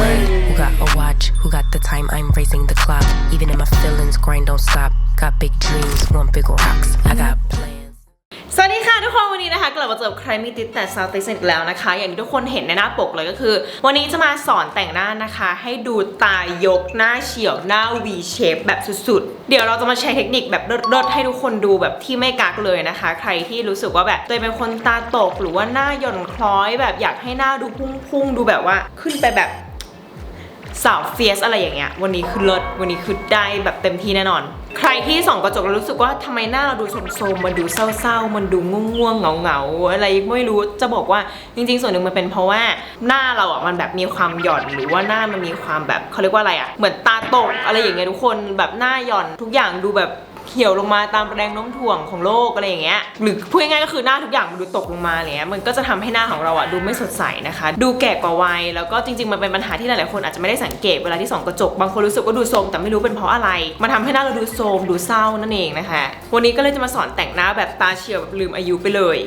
Who got a watch? Who got the time? I'm racing the clock. Even in my feelings, grind don't stop. Got big dreams, want big rocks. I got plans. สวัสดีค่ะทุกคนวันนี้นะคะกลับมาเจอกับใครมีติดแต่ซาวติสอีกแล้วนะคะ อย่างที่ทุกคนเห็นในหน้าปกเลยก็คือ วันนี้จะมาสอนแต่งหน้านะคะ ให้ดูตายกหน้าเฉียวหน้า V shape แบบสุดๆ เดี๋ยวเราจะมาใช้เทคนิคแบบเลิศๆให้ทุกคนดูแบบที่ไม่กักเลยนะคะ ใครที่รู้สึกว่าแบบตัวเองเป็นคนตาตกหรือว่าหน้าหย่อนคล้อยแบบอยากให้หน้าดูพุ่งๆ ดูแบบว่าขึ้นไปแบบ สาวเฟียสอะไรอย่างเงี้ยวันนี้คือเลิศวันนี้คือได้แบบเต็มที่แน่นอน ใครที่ส่องกระจกแล้วรู้สึกว่าทำไมหน้าเราดูโทมๆมันดูเศร้าๆ มันดูง่วงๆเหงาๆอะไรไม่รู้จะบอกว่าจริงๆ ส่วนหนึ่งมันเป็นเพราะว่าหน้าเราอะมันแบบมีความหย่อนหรือว่าหน้ามันมีความแบบเขาเรียกว่าอะไรอะเหมือนตาตกอะไรอย่างเงี้ยทุกคนแบบหน้าหย่อนทุกอย่างดูแบบ เขียวลงมาตามแรงโน้มถ่วงของโลกอะไรอย่างเงี้ยหรือพูดง่ายๆก็คือหน้าทุกอย่างมันดูตกลงมาเนี้ยมันก็จะทำให้หน้าของเราอะดูไม่สดใสนะคะ ดูแก่กว่าวัยแล้วก็จริงๆมันเป็นปัญหาที่หลายๆคนอาจจะไม่ได้สังเกตเวลาที่ส่องกระจกบางคนรู้สึกว่าดูโทรมแต่ไม่รู้เป็นเพราะอะไรมันทำให้หน้าเราดูโทรมดูเศร้านั่นเองนะคะ วันนี้ก็เลยจะมาสอนแต่งหน้าแบบตาเฉียวแบบลืมอายุไปเลย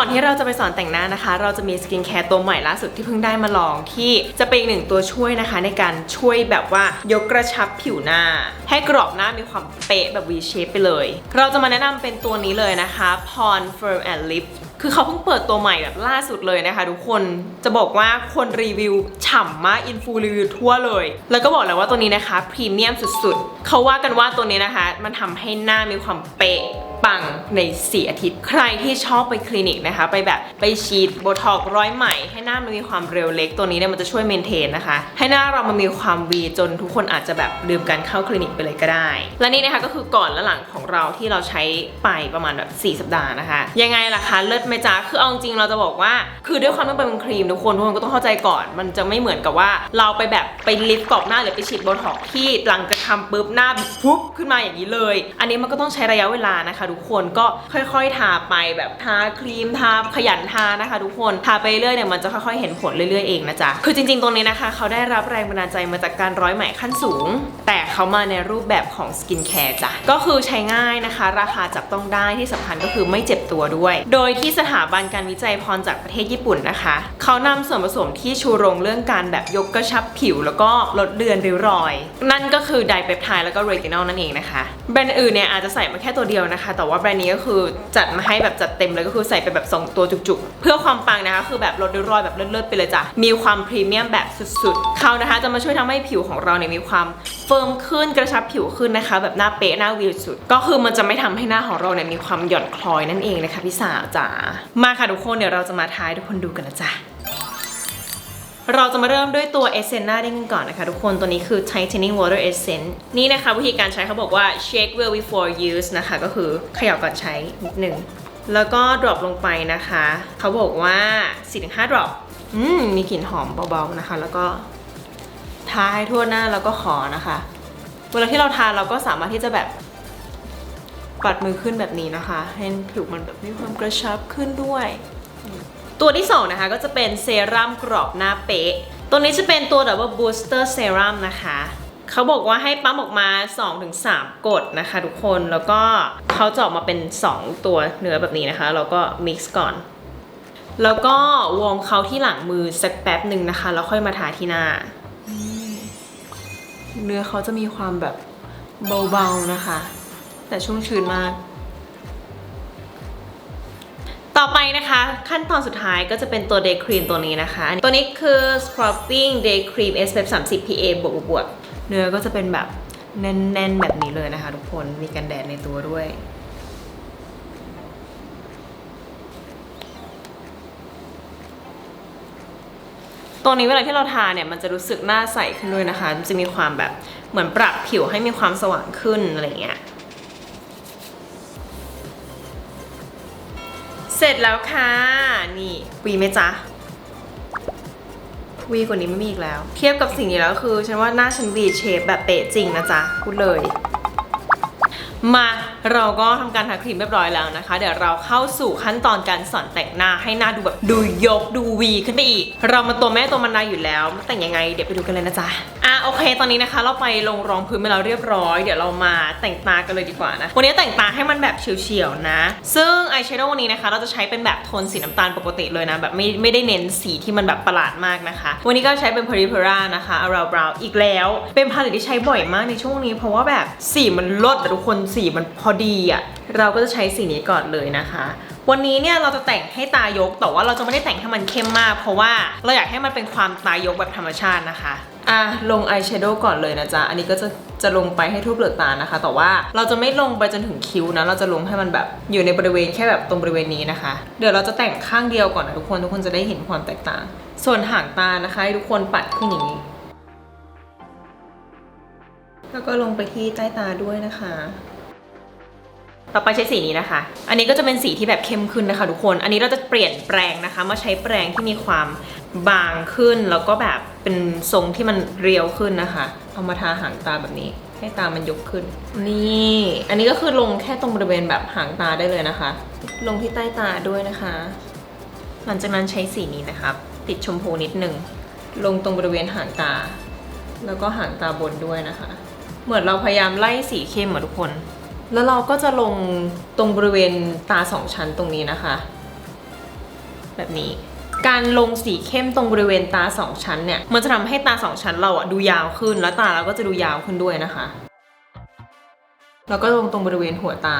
ก่อนที่เราจะไปสอนแต่งหน้านะคะ เราจะมีสกินแคร์ตัวใหม่ล่าสุดที่เพิ่งได้มาลองที่จะเป็นอีกหนึ่งตัวช่วยนะคะ ในการช่วยแบบว่ายกกระชับผิวหน้า ให้กรอบหน้ามีความเป๊ะแบบ V shape ไปเลย เราจะมาแนะนำเป็นตัวนี้เลยนะคะ Pond Firm and Lift คือเขาเพิ่งเปิดตัวใหม่แบบล่าสุดเลยนะคะทุกคนจะบอกว่าคนรีวิวฉ่ำมากอินฟูรีวิวทั่วเลย แล้วก็บอกเลยว่าตัวนี้นะคะพรีเมียมสุดๆเขาว่ากันว่าตัวนี้นะคะ มันทำให้หน้ามีความเป๊ะ ปังใน 4 อาทิตย์ ใครที่ชอบไปคลินิกนะคะ ไปแบบไปฉีดโบท็อกซ์ร้อยไหม่ ให้หน้ามันมีความเร็วเล็กตัวนี้เนี่ยมันจะช่วยเมนเทนนะคะ ให้หน้าเรามันมีความวีจนทุกคนอาจจะแบบลืมการเข้าคลินิกไปเลยก็ได้ และนี่นะคะก็คือก่อนและหลังของเราที่เราใช้ไปประมาณแบบ4สัปดาห์นะคะ ยังไงล่ะคะเลิศไหมจ๊ะคือเอาจริงเราจะบอกว่า คือด้วยความที่เป็นครีมทุกคนทุกคนก็ต้องเข้าใจก่อน มันจะไม่เหมือนกับว่าเราไปแบบไปลิฟต์กรอบหน้าหรือไปฉีดโบท็อกซ์ที่หลังจากทำปุ๊บหน้าปุ๊บขึ้นมาอย่างนี้เลย อันนี้มันก็ต้องใช้ระยะเวลานะคะทุกคนก็ค่อยๆ ทาไปแบบทาครีมทาขยันทานะคะ ทุกคนทาไปเรื่อยเนี่ยมันจะค่อยๆ เห็นผลเรื่อยๆเองนะจ๊ะคือจริงๆตรงนี้นะคะ เขาได้รับแรงบันดาลใจมาจากการร้อยไหมขั้นสูง แต่เขามาในรูปแบบของสกินแคร์จ้ะก็คือใช้ง่ายนะคะ ราคาจับต้องได้ที่สำคัญก็คือไม่เจ็บตัวด้วย โดยที่สถาบันการวิจัยพรจากประเทศญี่ปุ่นนะคะ เขานำส่วนผสมที่ชูโรงเรื่องการแบบยกกระชับผิว แล้วก็ลดเลือนริ้วรอย นั่นก็คือไดเปปไทด์แล้วก็เรตินอลนั่นเองนะคะแบรนด์อื่นเนี่ยอาจจะใส่มาแค่ตัวเดียวนะคะแต่ว่าแบรนด์นี้ก็คือจัดมาให้แบบจัดเต็มเลยก็คือใส่ไปแบบ2ตัวจุกๆ เพื่อความปังนะคะคือแบบลดริ้วรอยแบบเลิศๆไปเลยจ้ะมีความพรีเมียมแบบสุดๆเขานะคะ จะมาช่วยทำให้ผิวของเราเนี่ยมีความเฟิร์มขึ้นกระชับผิวขึ้นนะคะ แบบหน้าเป๊ะหน้าวิวสุด ก็คือมันจะไม่ทำให้หน้าของเราเนี่ยมีความหย่อนคล้อยนั่นเองนะคะพี่สาวจ๋ามาค่ะทุกคนเดี๋ยวเราจะมาทายทุกคนดูกันนะจ๊ะ เราจะมาเริ่มด้วยตัว Essence หน้าเด้งกันก่อนนะคะทุกคน ตัวนี้คือ Tightening Water Essence นี่นะคะวิธีการใช้เขาบอกว่า shake well before use นะคะ ก็คือเขย่าก่อนใช้นิดนึงแล้วก็ drop ลงไปนะคะ เขาบอกว่า4-5 drop อืมมีกลิ่นหอมเบาๆนะคะ แล้วก็ทาให้ทั่วหน้าแล้วก็ขอนะคะ เวลาที่เราทาเราก็สามารถที่จะแบบปัดมือขึ้นแบบนี้นะคะ ให้ผิวมันแบบมีความกระชับขึ้นด้วย ตัวที่ 2 นะคะ ก็จะเป็นเซรั่มกรอบหน้าเป๊ะ ตัวนี้จะเป็นตัว Double Booster Serum นะคะ เขาบอกว่าให้ปั๊มออกมา 2-3 กดนะคะทุกคนแล้วก็เขาจะออกมาเป็น 2 ตัวเนื้อแบบนี้นะคะ แล้วก็ mix ก่อน แล้วก็วอร์มเขาที่หลังมือสักแป๊บหนึ่งนะคะ แล้วค่อยมาทาที่หน้า เนื้อเขาจะมีความแบบเบาๆนะคะ แต่ชุ่มชื้นมาก ต่อไปนะคะ ขั้นตอนสุดท้ายก็จะเป็นตัว Day Cream ตัวนี้นะคะ ตัวนี้คือ Scrubbing Day Cream SPF 30 PA บวกบวกเนื้อก็จะเป็นแบบแน่นๆแบบนี้เลยนะคะ ทุกคนมีกันแดดในตัวด้วยตัวนี้เวลาที่เราทาเนี่ยมันจะรู้สึกหน้าใสขึ้นด้วยนะคะ จะมีความแบบเหมือนปรับผิวให้มีความสว่างขึ้นอะไรอย่างเงี้ย เสร็จแล้วค่ะ นี่วีไหมจ๊ะวีกว่านี้ไม่มีอีกแล้ว เทียบกับสิ่งนี้แล้วคือ ฉันว่าหน้าฉันวีเชฟแบบเป๊ะจริงนะจ๊ะ พูดเลย มา เราก็ทำการทาครีมเรียบร้อยแล้วนะคะ เดี๋ยวเราเข้าสู่ขั้นตอนการสอนแต่งหน้าให้หน้าดูแบบดูยกดูวีขึ้นไปอีก เรามาตัวแม่ตัวมันดาอยู่แล้วแต่งยังไงเดี๋ยวไปดูกันเลยนะจ๊ะอะโอเค ตอนนี้นะคะ เราไปลงรองพื้นไปแล้วเรียบร้อยเดี๋ยวเรามาแต่งตากันเลยดีกว่านะวันนี้แต่งตาให้มันแบบเฉียวๆนะ ซึ่งอายแชโดว์วันนี้นะคะ เราจะใช้เป็นแบบโทนสีน้ำตาลปกติเลยนะแบบไม่ไม่ได้เน้นสีที่มันแบบประหลาดมากนะคะ วันนี้ก็ใช้เป็น p e r i p e r a นะคะ Around Brow อีกแล้ว เป็นพาเลตที่ใช้บ่อยมากในช่วงนี้ เพราะว่าแบบสีมันลดแต่ทุกคนสีมันพอดีอะเราก็จะใช้สีนี้ก่อนเลยนะคะ วันนี้เนี่ยเราจะแต่งให้ตายกแต่ว่าเราจะไม่ได้แต่งให้มันเข้มมาก เพราะว่าเราอยากให้มันเป็นความตายกแบบธรรมชาตินะคะอะลงอายแชโดว์ก่อนเลยนะจ๊ะ อันนี้ก็จะจะลงไปให้ทั่วเปลือกตานะคะ แต่ว่าเราจะไม่ลงไปจนถึงคิ้วนะ เราจะลงให้มันแบบอยู่ในบริเวณแค่แบบตรงบริเวณนี้นะคะ เดี๋ยวเราจะแต่งข้างเดียวก่อนนะทุกคน ทุกคนจะได้เห็นความแตกต่าง ส่วนหางตานะคะให้ทุกคนปัดขึ้นอย่างนี้ แล้วก็ลงไปที่ใต้ตาด้วยนะคะ ต่อไปใช้สีนี้นะคะ อันนี้ก็จะเป็นสีที่แบบเข้มขึ้นนะคะ ทุกคน อันนี้เราจะเปลี่ยนแปลงนะคะมาใช้แปรงที่มีความบางขึ้น แล้วก็แบบเป็นทรงที่มันเรียวขึ้นนะคะ เอามาทาหางตาแบบนี้ ให้ตามันยกขึ้น นี่ อันนี้ก็คือลงแค่ตรงบริเวณแบบหางตาได้เลยนะคะ ลงที่ใต้ตาด้วยนะคะ หลังจากนั้นใช้สีนี้นะครับติดชมพูนิดนึง ลงตรงบริเวณหางตา แล้วก็หางตาบนด้วยนะคะ เหมือนเราพยายามไล่สีเข้มอะทุกคน แล้วเราก็จะลงตรงบริเวณตาสองชั้นตรงนี้นะคะ แบบนี้ การลงสีเข้มตรงบริเวณตาสองชั้นเนี่ย มันจะทำให้ตาสองชั้นเราอะดูยาวขึ้น แล้วตาเราก็จะดูยาวขึ้นด้วยนะคะ แล้วก็ลงตรงบริเวณหัวตา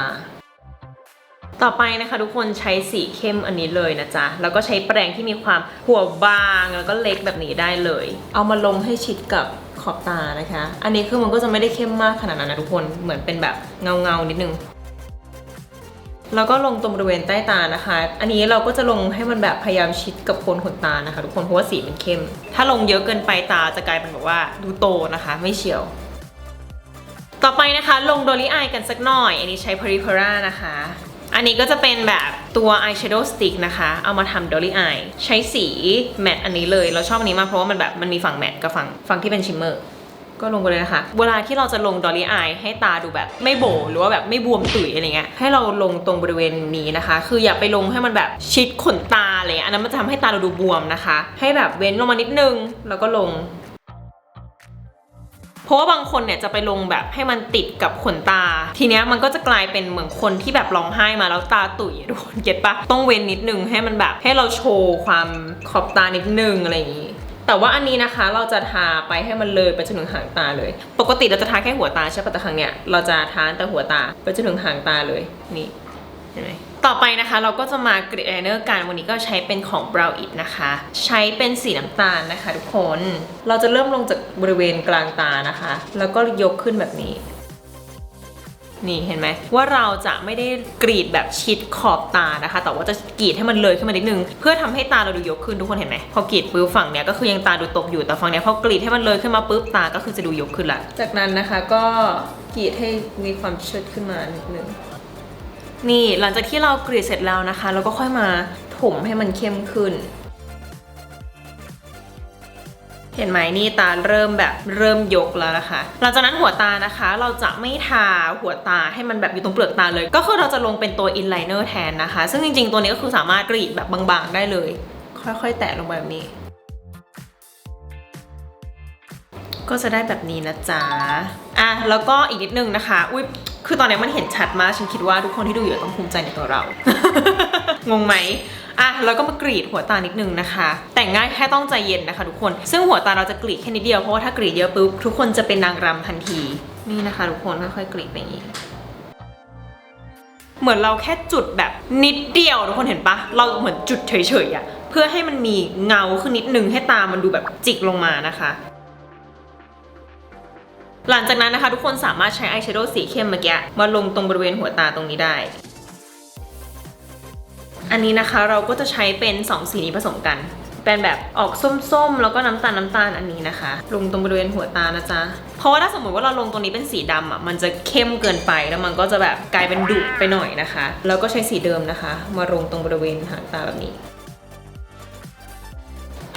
ต่อไปนะคะทุกคนใช้สีเข้มอันนี้เลยนะจ๊ะ แล้วก็ใช้แปรงที่มีความหัวบางแล้วก็เล็กแบบนี้ได้เลย เอามาลงให้ชิดกับ อบตานะคะ อันนี้คือมันก็จะไม่ได้เข้มมากขนาดนั้นนะทุกคนเหมือนเป็นแบบเงาเงานิดนึงแล้วก็ลงตรงบริเวณใต้ตานะคะ อันนี้เราก็จะลงให้มันแบบพยายามชิดกับโคนขนตานะคะ ทุกคนเพราะว่าสีมันเข้ม ถ้าลงเยอะเกินไปตาจะกลายเป็นแบบว่าดูโตนะคะ ไม่เฉียว ต่อไปนะคะ ลงโดลี่อายกันสักหน่อย อันนี้ใช้ p e r i p e r a นะคะ อันนี้ก็จะเป็นแบบตัว eyeshadow stick นะคะ เอามาทำ dolly eye ใช้สีแมตต์อันนี้เลย เราชอบอันนี้มากเพราะว่ามันแบบมันมีฝั่งแมตต์กับฝั่งฝั่งที่เป็นชิมเมอร์ก็ลงไปเลยนะคะ เวลาที่เราจะลง dolly eye ให้ตาดูแบบไม่โบหรือว่าแบบไม่บวมตุ๋ยอะไรเงี้ย ให้เราลงตรงบริเวณนี้นะคะ คืออย่าไปลงให้มันแบบชิดขนตาอะไรเงี้ยอันนั้นมันจะทำให้ตาเราดูบวมนะคะ ให้แบบเว้นลงมานิดนึง แล้วก็ลง เพราะว่าบางคนเนี่ยจะไปลงแบบให้มันติดกับขนตา ทีเนี้ยมันก็จะกลายเป็นเหมือนคนที่แบบร้องไห้มาแล้วตาตุ๋ยทุกคนเก็ตปะต้องเว้นนิดนึงให้มันแบบให้เราโชว์ความขอบตานิดนึงอะไรอย่างนี้แต่ว่าอันนี้นะคะเราจะทาไปให้มันเลยไปจนถึงหางตาเลย ปกติเราจะทาแค่หัวตาใช่ปะแต่ครั้งเนี้ยเราจะทาแต่หัวตาไปจนถึงหางตาเลยนี่เห็นไหม ต่อไปนะคะเราก็จะมากริดไอเนอร์กันวันนี้ก็ใช้เป็นของ Brow It นะคะ ใช้เป็นสีน้ำตาลนะคะทุกคน เราจะเริ่มลงจากบริเวณกลางตานะคะ แล้วก็ยกขึ้นแบบนี้ นี่เห็นไหมว่าเราจะไม่ได้กรีดแบบชิดขอบตานะคะ แต่ว่าจะกรีดให้มันเลยขึ้นมานิดนึง เพื่อทำให้ตาเราดูยกขึ้นทุกคนเห็นไหมพอกรีดปุ๊บฝั่งเนี้ยก็คือยังตาดูตกอยู่แต่ฝั่งเนี้ยพอกรีดให้มันเลยขึ้นมาปุ๊บตาก็คือจะดูยกขึ้นละจากนั้นนะคะก็กรีดให้มีความเชิดขึ้นมานิดนึง นี่หลังจากที่เรากรีดเสร็จแล้วนะคะ เราก็ค่อยมาถมให้มันเข้มขึ้น เห็นไหมนี่ตาเริ่มแบบเริ่มยกแล้วนะคะ หลังจากนั้นหัวตานะคะ เราจะไม่ทาหัวตาให้มันแบบอยู่ตรงเปลือกตาเลย ก็คือเราจะลงเป็นตัวอินไลเนอร์แทนนะคะ ซึ่งจริงๆตัวนี้ก็คือสามารถกรีดแบบบางๆได้เลย ค่อยๆ แตะลงไปแบบนี้ ก็จะได้แบบนี้นะจ๊ะอะแล้วก็อีกนิดนึงนะคะ อุ้ยคือตอนนี้มันเห็นชัดมาก ฉันคิดว่าทุกคนที่ดูอยู่ต้องภูมิใจในตัวเรา งงไหมอะแล้วก็มากรีดหัวตานิดนึงนะคะ แต่งง่ายแค่ต้องใจเย็นนะคะ ทุกคน ซึ่งหัวตาเราจะกรีดแค่นิดเดียวเพราะว่าถ้ากรีดเยอะปุ๊บทุกคนจะเป็นนางรำทันที นี่นะคะ ทุกคนค่อยๆกรีดไปอย่างนี้เหมือนเราแค่จุดแบบนิดเดียวทุกคนเห็นปะเราเหมือนจุดเฉยๆอะเพื่อให้มันมีเงาขึ้นนิดนึงให้ตามันดูแบบจิกลงมานะคะ หลังจากนั้นนะคะ ทุกคนสามารถใช้อายแชโดว์สีเข้มเมื่อกี้มาลงตรงบริเวณหัวตาตรงนี้ได้ อันนี้นะคะเราก็จะใช้เป็น 2 สีนี้ผสมกัน เป็นแบบออกส้มๆ แล้วก็น้ำตาลน้ำตาลอันนี้นะคะ ลงตรงบริเวณหัวตานะจ๊ะ เพราะว่าถ้าสมมติว่าเราลงตรงนี้เป็นสีดำอะมันจะเข้มเกินไปแล้วมันก็จะแบบกลายเป็นดุไปหน่อยนะคะ แล้วก็ใช้สีเดิมนะคะ มาลงตรงบริเวณหางตาแบบนี้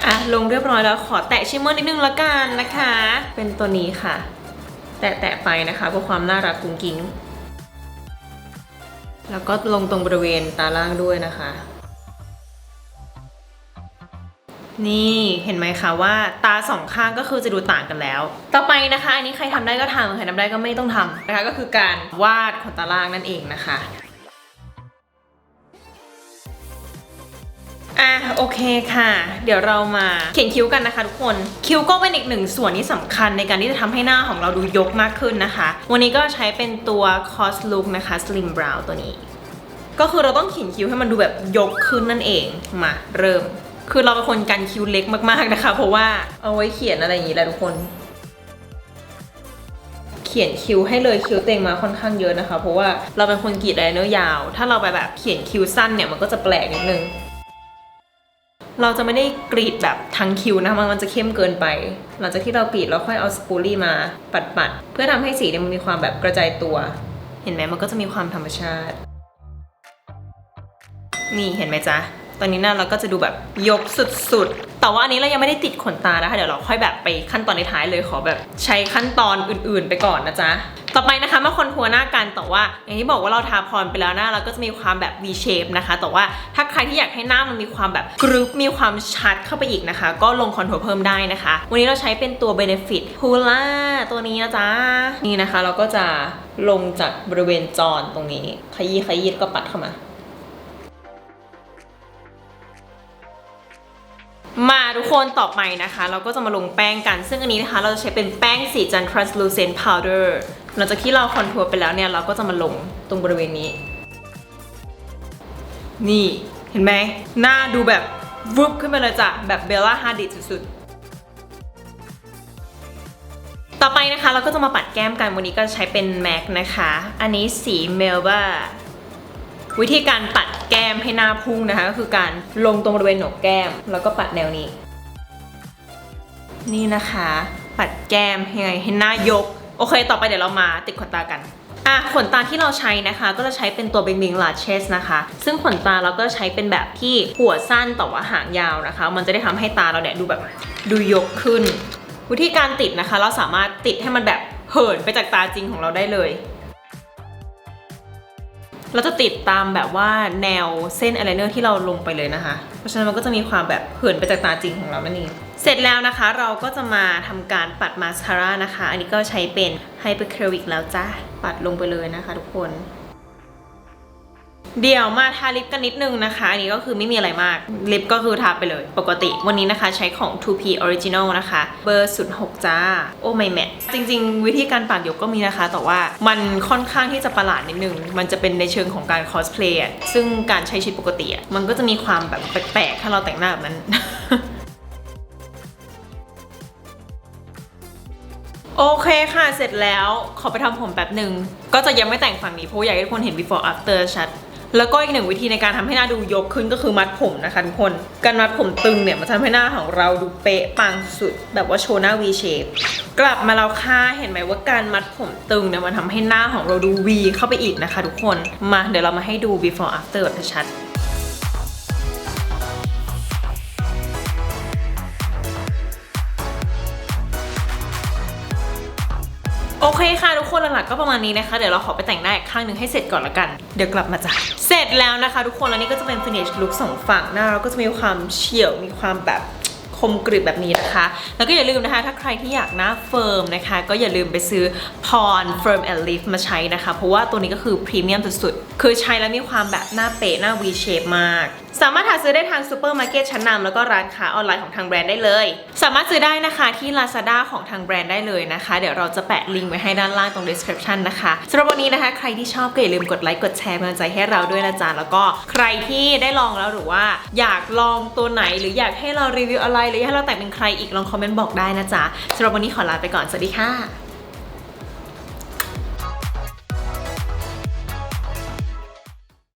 อะลงเรียบร้อยแล้วขอแตะชิมเมอร์นิดนึงละกันนะคะ เป็นตัวนี้ค่ะ แตะๆไปนะคะเพื่อความน่ารักกุ้งกิ้ง แล้วก็ลงตรงบริเวณตาล่างด้วยนะคะ นี่เห็นไหมคะว่าตาสองข้างก็คือจะดูต่างกันแล้ว ต่อไปนะคะ อันนี้ใครทำได้ก็ทำใครทำได้ก็ไม่ต้องทำนะคะ ก็คือการวาดขนตาล่างนั่นเองนะคะ อะโอเคค่ะ เดี๋ยวเรามาเขียนคิ้วกันนะคะทุกคน คิ้วก็เป็นอีกหนึ่งส่วนที่สำคัญในการที่จะทำให้หน้าของเราดูยกมากขึ้นนะคะ วันนี้ก็ใช้เป็นตัว Cos Look นะคะ Slim Brow ตัวนี้ ก็คือเราต้องเขียนคิ้วให้มันดูแบบยกขึ้นนั่นเองมาเริ่ม คือเราเป็นคนกันคิ้วเล็กมากๆนะคะ เพราะว่าเอาไว้เขียนอะไรอย่างนี้แหละทุกคน เขียนคิ้วให้เลยคิ้วเต็งมาค่อนข้างเยอะนะคะ เพราะว่าเราเป็นคนกรีดไอเนอร์ยาว ถ้าเราไปแบบเขียนคิ้วสั้นเนี่ยมันก็จะแปลกนิดนึง เราจะไม่ได้กรีดแบบทั้งคิ้วนะมันจะเข้มเกินไป หลังจากที่เรากรีดเราค่อยเอาสปูลี่มาปัดๆเพื่อทำให้สีเนี่ยมันมีความแบบกระจายตัว เห็นไหมมันก็จะมีความธรรมชาติ นี่เห็นไหมจ๊ะ ตอนนี้หน้าเราก็จะดูแบบยกสุดๆ แต่ว่าอันนี้เรายังไม่ได้ติดขนตานะคะ เดี๋ยวเราค่อยแบบไปขั้นตอนในท้ายเลยขอแบบใช้ขั้นตอนอื่น ๆ ไปก่อนนะจ๊ะต่อไปนะคะมาคอนทัวร์หน้ากันแต่ว่า อย่างที่บอกว่าเราทาพรไปแล้วหน้าเราก็จะมีความแบบ V shape นะคะ แต่ว่าถ้าใครที่อยากให้หน้ามันมีความแบบกรุ๊ปมีความชัดเข้าไปอีกนะคะ ก็ลงคอนทัวร์เพิ่มได้นะคะ วันนี้เราใช้เป็นตัว Benefit Hoola ตัวนี้นะจ๊ะนี่นะคะเราก็จะลงจากบริเวณจรตรงนี้ ขยี้ขยี้ก็ปัดเข้ามา มาทุกคนต่อไปนะคะ เราก็จะมาลงแป้งกัน ซึ่งอันนี้นะคะ เราจะใช้เป็นแป้งสีจันทร์ translucent powder หลังจากที่เราคอนทัวร์ไปแล้วเนี่ย เราก็จะมาลงตรงบริเวณนี้ นี่เห็นไหมหน้าดูแบบวุบขึ้นไปเลยจ้ะ แบบเบลล่าฮาดิดสุดๆ ต่อไปนะคะเราก็จะมาปัดแก้มกัน วันนี้ก็ใช้เป็นแม็กนะคะ อันนี้สีเมลบา วิธีการปัดแก้มให้หน้าพุ่งนะคะก็คือการลงตรงบริเวณโหนกแก้ม แล้วก็ปัดแนวนี้ นี่นะคะ ปัดแก้มยังไงให้หน้ายก โอเค ต่อไปเดี๋ยวเรามาติดขนตากันอะขนตาที่เราใช้นะคะก็จะใช้เป็นตัว Bing Bing Lashes นะคะ ซึ่งขนตาเราก็ใช้เป็นแบบที่หัวสั้นแต่ว่าหางยาวนะคะ มันจะได้ทำให้ตาเราเนี่ยดูแบบดูยกขึ้น วิธีการติดนะคะ เราสามารถติดให้มันแบบเหินไปจากตาจริงของเราได้เลย เราจะติดตามแบบว่าแนวเส้นอายไลเนอร์ที่เราลงไปเลยนะคะ เพราะฉะนั้นมันก็จะมีความแบบเหินไปจากตาจริงของเรานั่นเองเสร็จแล้วนะคะเราก็จะมาทำการปัดมาสคาร่านะคะ อันนี้ก็ใช้เป็นไฮเปอร์เคลวิกแล้วจ้าปัดลงไปเลยนะคะทุกคน เดี๋ยวมาทาลิปกันนิดนึงนะคะ อันนี้ก็คือไม่มีอะไรมาก ลิปก็คือทาไปเลยปกติ วันนี้นะคะใช้ของ 2P Original นะคะ เบอร์ 06 จ้า โอ้ไม่แมทจริง ๆ วิธีการปากยกก็มีนะคะ แต่ว่ามันค่อนข้างที่จะประหลาดนิดนึง มันจะเป็นในเชิงของการคอสเพลย์ซึ่งการใช้ชีวิตปกติมันก็จะมีความแบบแปลกๆ ถ้าเราแต่งหน้าแบบนั้นโอเคค่ะ เสร็จแล้ว ขอไปทำผมแป๊บหนึ่ง ก็จะยังไม่แต่งฝั่งนี้ เพราะอยากให้ทุกคนเห็น before after ชัด แล้วก็อีกหนึ่งวิธีในการทำให้หน้าดูยกขึ้นก็คือมัดผมนะคะทุกคน การมัดผมตึงเนี่ยมันทำให้หน้าของเราดูเป๊ะปังสุด แบบว่าโชว์หน้า V shape กลับมาเราค่ะเห็นไหมว่าการมัดผมตึงเนี่ยมันทำให้หน้าของเราดู V เข้าไปอีกนะคะทุกคน มาเดี๋ยวเรามาให้ดู before after แบบชัด โอเคค่ะทุกคนหลักๆก็ประมาณนี้นะคะ เดี๋ยวเราขอไปแต่งหน้าอีกข้างหนึ่งให้เสร็จก่อนละกัน เดี๋ยวกลับมาจ้ะเสร็จแล้วนะคะ ทุกคนแล้วนี่ก็จะเป็น finish look สองฝั่งหน้าเราก็จะมีความเฉียวมีความแบบคมกริบแบบนี้นะคะ แล้วก็อย่าลืมนะคะ ถ้าใครที่อยากหน้าเฟิร์มนะคะ ก็อย่าลืมไปซื้อ Pond Firm and Lift มาใช้นะคะ เพราะว่าตัวนี้ก็คือพรีเมียมสุดๆ คือใช้แล้วมีความแบบหน้าเป๊ะหน้า V shape มาก สามารถหาซื้อได้ทางซูเปอร์มาร์เก็ตชั้นนำแล้วก็ร้านค้าออนไลน์ของทางแบรนด์ได้เลย สามารถซื้อได้นะคะที่ Lazada ของทางแบรนด์ได้เลยนะคะ เดี๋ยวเราจะแปะลิงก์ไว้ให้ด้านล่างตรง description นะคะสำหรับวันนี้นะคะ ใครที่ชอบก็อย่าลืมกดไลค์กดแชร์เป็นกำลังใจให้เราด้วยนะจ๊ะแล้วก็ใครที่ได้ลองแล้วหรือว่า อยากลองตัวไหนหรืออยากให้เรารีวิวอะไรหรืออยากให้เราแต่งเป็นใครอีกลองคอมเมนต์บอกได้นะจ๊ะสำหรับวันนี้ขอลาไปก่อนสวัสดีค่ะ